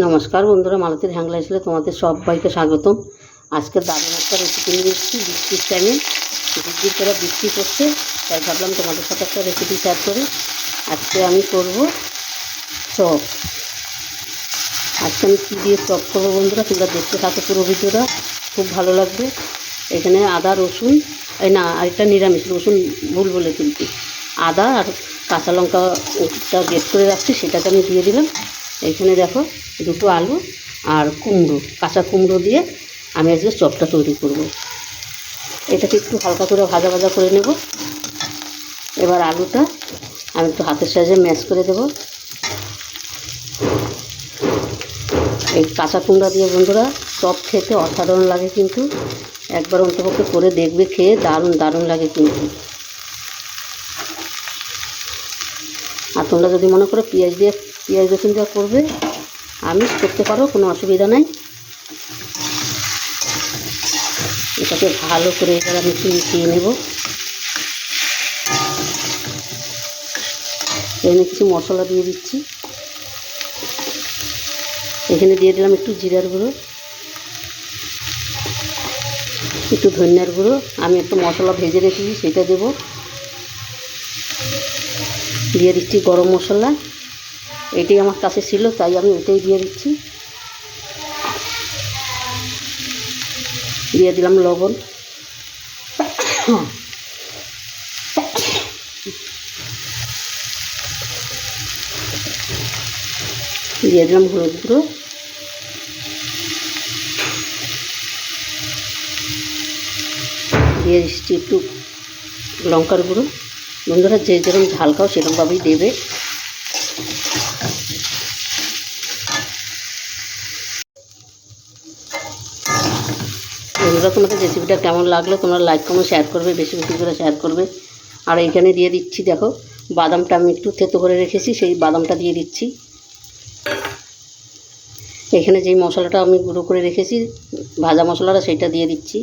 নমস্কার বন্ধুরা, মালতীর হ্যাংলা এসলে তোমাদের সব সবাইকে স্বাগতম। আজকে দারুণ একটা রেসিপি নিয়ে এসেছি বৃষ্টির টাইমে ঝিরঝির করে বৃষ্টি করছে, তাই ভাবলাম তোমাদের সাথে একটা রেসিপি শেয়ার করি। আজকে আমি করব চপ। আজকে আমি কী দিয়ে চপ করব বন্ধুরা, তোমরা দেখতে থাকো পুরো ভিডিওটা, খুব ভালো লাগবে। এখানে আদা, রসুন, এই না, আরেকটা নিরামিষ, রসুন ভুল বলে কিন্তু আদা আর কাঁচা লঙ্কাটা গেট করে রাখছি, সেটাকে আমি দিয়ে দিলাম। এইখানে দেখো দুটো আলু আর কুমড়ো, কাঁচা কুমড়ো দিয়ে আমি আজকে চপটা তৈরি করব। এটাকে একটু হালকা করে ভাজা ভাজা করে নেব। এবার আলুটা আমি একটু হাতের সাহায্যে ম্যাশ করে দেব। এই কাঁচা কুমড়া দিয়ে বন্ধুরা চপ খেতে অসাধারণ লাগে কিন্তু। একবার অন্তপক্ষে করে দেখবে, খেয়ে দারুণ দারুণ লাগে কিন্তু। আর তোমরা যদি মনে করো পেঁয়াজ দিয়ে, পেঁয়াজ রসুন যা করবে আমি করতে পারো, কোনো অসুবিধা নাই। এটাকে ভালো করে এবার আমি একটু মিশিয়ে নেব। এখানে কিছু মশলা দিয়ে দিচ্ছি। এখানে দিয়ে দিলাম একটু জিরার গুঁড়ো, একটু ধনিয়ার গুঁড়ো। আমি একটু মশলা ভেজে রেখেছি, সেটা দেবো। দিয়ে দিচ্ছি গরম মশলা। এটাই আমার কাছে ছিল, তাই আমি ওইটাই দিয়ে দিচ্ছি। দিয়ে দিলাম লবণ। দিয়ে দিলাম হলুদ গুঁড়ো। দিয়ে দিচ্ছি একটু লঙ্কার গুঁড়ো। বন্ধুরা যে যেরকম ঝাল খাও সেরকমভাবেই দেবে। বন্ধুরা, তোমাদের রেসিপিটা কেমন লাগল? তোমরা লাইক কমেন্ট শেয়ার করবে, বেশি বেশি করে শেয়ার করবে। আর এইখানে দিয়ে দিচ্ছি, দেখো, বাদামটা আমি একটু থেতো করে রেখেছি, সেই বাদামটা দিয়ে দিচ্ছি। এখানে যেই মশলাটা আমি গুঁড়ো করে রেখেছি, ভাজা মশলাটা সেইটা দিয়ে দিচ্ছি।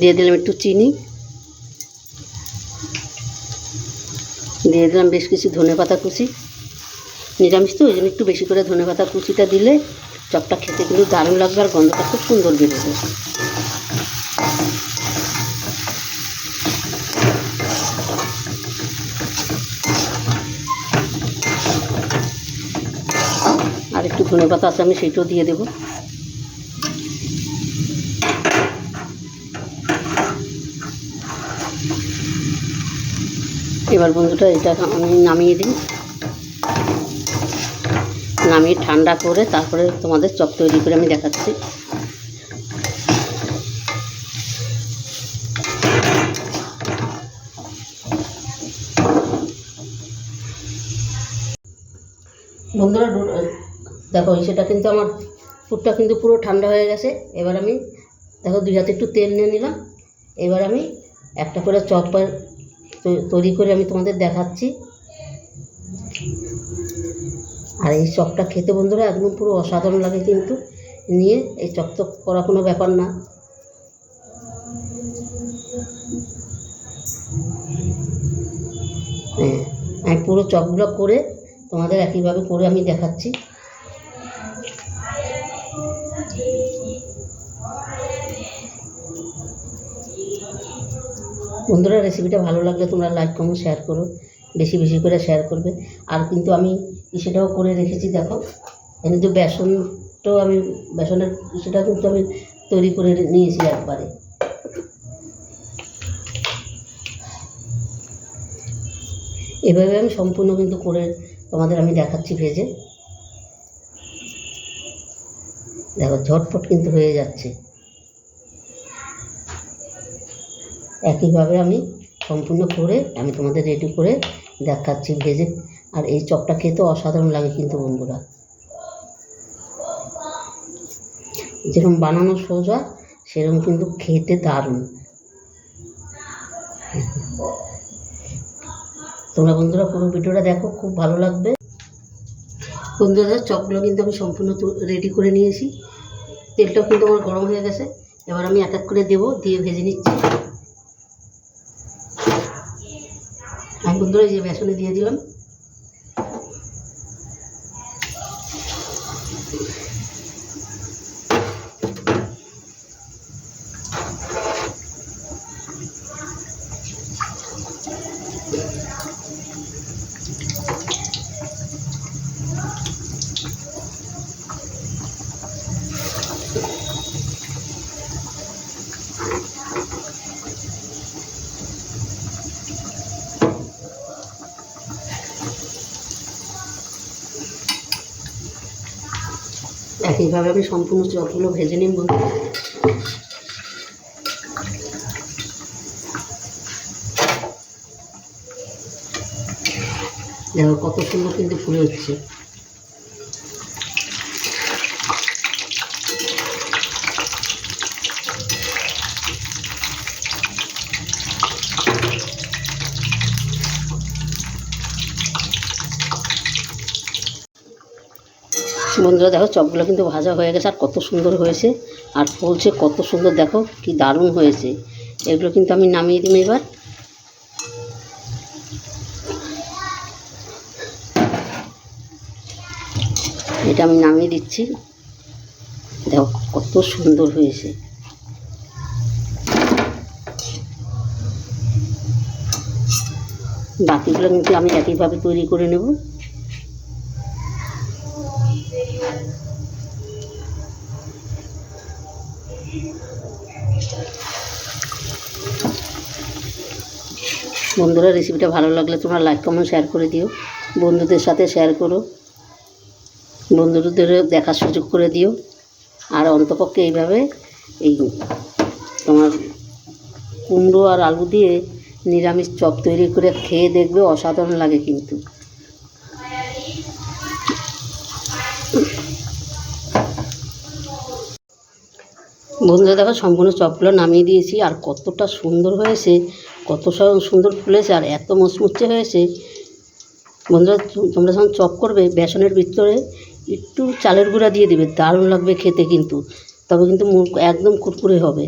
দিয়ে দিলাম একটু চিনি। দিয়ে দিলাম বেশ কিছু ধনে পাতা কুচি। নিরামিষ তো, ওই জন্য একটু বেশি করে ধনে পাতা কুচিটা দিলে চপটা খেতে কিন্তু দারুণ লাগবে আর গন্ধটা খুব সুন্দর বেরোবে। আর একটু ধনে পাতা আছে, আমি সেইটাও দিয়ে দেবো। এবার বন্ধুটা এটা আমি নামিয়ে দিই। নামিয়ে ঠান্ডা করে তারপরে তোমাদের চপ তৈরি করে আমি দেখাচ্ছি। বন্ধুরা, দেখো সেটা কিন্তু আমার ফুটটা কিন্তু পুরো ঠান্ডা হয়ে গেছে। এবার আমি, দেখো, দুই হাতে একটু তেল নিয়ে নিলাম। এবার আমি একটা করে চপ তৈ- তৈরি করে আমি তোমাদের দেখাচ্ছি। আর এই চপটা খেতে বন্ধুরা একদম পুরো অসাধারণ লাগে কিন্তু। নিয়ে এই চপ তো করা কোনো ব্যাপার না। হ্যাঁ আমি পুরো চপগুলো করে তোমাদের একইভাবে করে আমি দেখাচ্ছি। বন্ধুরা রেসিপিটা ভালো লাগলে তোমরা লাইক কমেন্ট শেয়ার করো। বেশি বেশি করে শেয়ার করবে। আর কিন্তু আমি সেটাও করে রেখেছি, দেখো। যে বেসনটাও আমি, বেসনের সেটা কিন্তু আমি তৈরি করে নিয়েছি একবারে। এভাবে আমি সম্পূর্ণ কিন্তু করে তোমাদের আমি দেখাচ্ছি ভেজে। দেখো, ঝটপট কিন্তু হয়ে যাচ্ছে। একইভাবে আমি সম্পূর্ণ করে, আমি তোমাদের রেডি করে দেখাচ্ছি ভেজে। আর এই চপটা খেতে অসাধারণ লাগে কিন্তু বন্ধুরা। যেরকম বানানো সোজা, সেরকম কিন্তু খেতে দারুণ। তোমরা বন্ধুরা পুরো ভিডিওটা দেখো, খুব ভালো লাগবে। বন্ধুরা, চপগুলো কিন্তু আমি সম্পূর্ণ রেডি করে নিয়েছি। তেলটাও কিন্তু আমার গরম হয়ে গেছে। এবার আমি এক এক করে দেবো, দিয়ে ভেজে নিচ্ছি। বন্ধুরা যে বেসনে দিয়ে দিলাম। একইভাবে আমি সম্পূর্ণ চপগুলো ভেজে নিই বন্ধু দেখো কত সুন্দর কিন্তু ফুলে হচ্ছে বন্ধুরা দেখো চপগুলো কিন্তু ভাজা হয়ে গেছে, আর কত সুন্দর হয়েছে। আর ফুলছে কত সুন্দর, দেখো কি দারুণ হয়েছে। এগুলো কিন্তু আমি নামিয়ে দিই এবার। এটা আমি নামিয়ে দিচ্ছি। দেখো কত সুন্দর হয়েছে। বাকিগুলো কিন্তু আমি একইভাবে তৈরি করে নেব। বন্ধুরা রেসিপিটা ভালো লাগলে তোমরা লাইক কমেন্ট শেয়ার করে দিও। বন্ধুদের সাথে শেয়ার করো। বন্ধুদের দেখার সুযোগ করে দিও। আর অন্তপক্ষে এইভাবে এই তোমার কুমড়ো আর আলু দিয়ে নিরামিষ চপ তৈরি করে খেয়ে দেখবে, অসাধারণ লাগে কিন্তু। বন্ধুরা দেখো, সম্পূর্ণ চপগুলো নামিয়ে দিয়েছি। আর কতটা সুন্দর হয়েছে, কত সুন্দর ফুলেছে, আর এত মুচমুচে হয়েছে। বন্ধুরা তোমরা যখন চপ করবে, বেসনের ভিতরে একটু চালের গুঁড়া দিয়ে দেবে, দারুণ লাগবে খেতে কিন্তু। তবে কিন্তু একদম কুরকুরে হবে।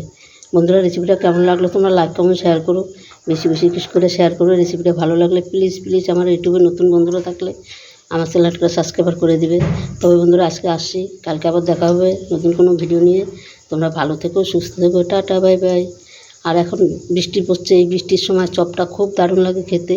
বন্ধুরা, রেসিপিটা কেমন লাগল তোমরা লাইক কমেন্ট শেয়ার করো। বেশি বেশি কিছু করে শেয়ার করো। রেসিপিটা ভালো লাগলে প্লিজ প্লিজ আমার ইউটিউবে নতুন বন্ধুরা থাকলে আমার চ্যানেলটা সাবস্ক্রাইবার করে দিবে। তবে বন্ধুরা, আজকে আসছি। কালকে আবার দেখা হবে নতুন কোনো ভিডিও নিয়ে। তোমরা ভালো থেকো, সুস্থ থেকো, টাটা, বাই বাই। আর এখন বৃষ্টি পড়ছে, এই বৃষ্টির সময় চপটা খুব দারুণ লাগে খেতে।